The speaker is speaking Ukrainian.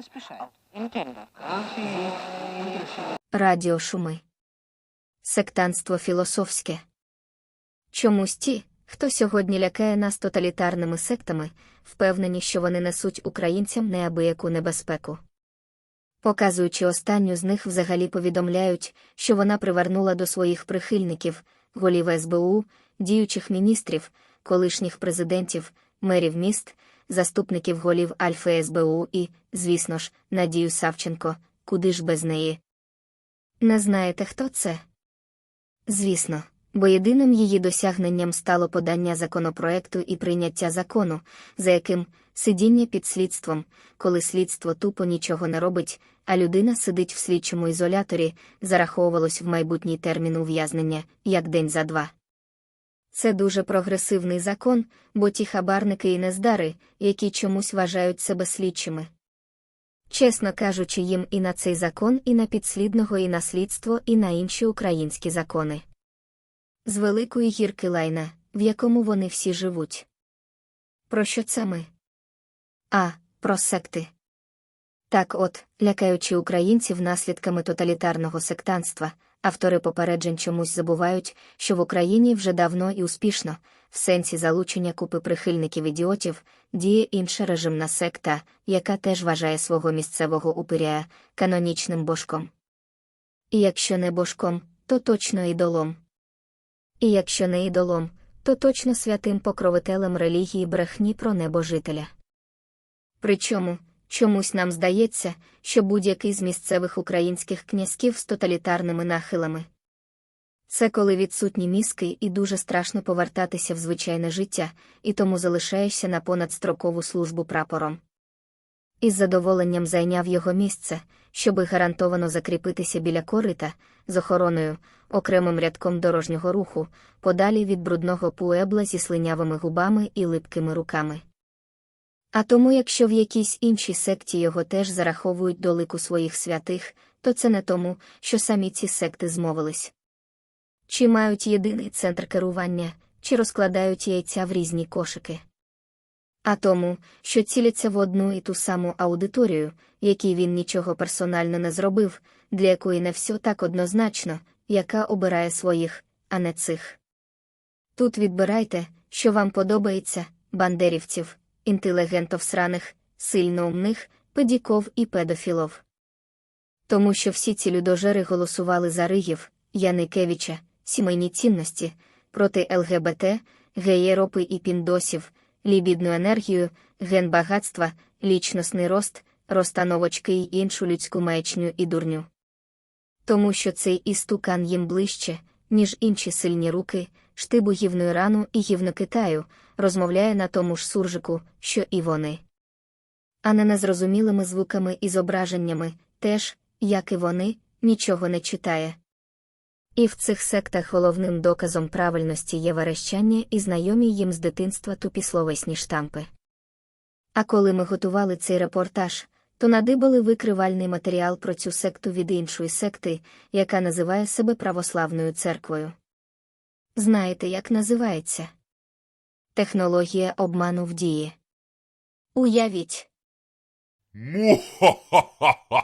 поспешает. Радіошуми. Сектанство філософське. Чомусь ті, хто сьогодні лякає нас тоталітарними сектами, впевнені, що вони несуть українцям неабияку небезпеку. Показуючи останню з них, взагалі повідомляють, що вона привернула до своїх прихильників, голів СБУ, діючих міністрів, колишніх президентів, мерів міст, заступників голів Альфа СБУ і, звісно ж, Надію Савченко, куди ж без неї. Не знаєте, хто це? Звісно, бо єдиним її досягненням стало подання законопроекту і прийняття закону, за яким сидіння під слідством, коли слідство тупо нічого не робить, а людина сидить в слідчому ізоляторі, зараховувалось в майбутній термін ув'язнення, як день за два. Це дуже прогресивний закон, бо ті хабарники і нездари, які чомусь вважають себе слідчими. Чесно кажучи, їм і на цей закон, і на підслідного, і на слідство, і на інші українські закони. З великої гірки лайна, в якому вони всі живуть. Про що це ми? А, про секти. Так от, лякаючи українців наслідками тоталітарного сектанства, автори попереджень чомусь забувають, що в Україні вже давно і успішно, в сенсі залучення купи прихильників ідіотів, діє інша режимна секта, яка теж вважає свого місцевого упиря канонічним божком. І якщо не божком, то точно ідолом. І якщо не ідолом, то точно святим покровителем релігії брехні про небожителя. Причому, чомусь нам здається, що будь-який з місцевих українських князьків з тоталітарними нахилами. Це коли відсутні мізки і дуже страшно повертатися в звичайне життя, і тому залишаєшся на понадстрокову службу прапором. Із задоволенням зайняв його місце, щоби гарантовано закріпитися біля корита, з охороною, окремим рядком дорожнього руху, подалі від брудного пуебла зі слинявими губами і липкими руками. А тому, якщо в якійсь іншій секті його теж зараховують до лику своїх святих, то це не тому, що самі ці секти змовились. Чи мають єдиний центр керування, чи розкладають яйця в різні кошики. А тому, що ціляться в одну і ту саму аудиторію, якій він нічого персонально не зробив, для якої не все так однозначно, яка обирає своїх, а не цих. Тут відбирайте, що вам подобається, бандерівців, інтелігентов сраних, сильно умних, педіков і педофілов. Тому що всі ці людожери голосували за Ригів, Яникевича, сімейні цінності, проти ЛГБТ, геєропи і піндосів, лібідну енергію, ген багатства, лічностний рост, розстановочки й іншу людську маячню і дурню. Тому що цей істукан їм ближче, ніж інші сильні руки, штибу гівну Ірану і гівну Китаю, розмовляє на тому ж суржику, що і вони. А не незрозумілими звуками і зображеннями, теж, як і вони, нічого не читає. І в цих сектах головним доказом правильності є верещання і знайомі їм з дитинства тупісловесні штампи. А коли ми готували цей репортаж, то надибали викривальний матеріал про цю секту від іншої секти, яка називає себе православною церквою. Знаєте, як називається? Технологія обману в дії. Уявіть. Му-ха-ха-ха-ха!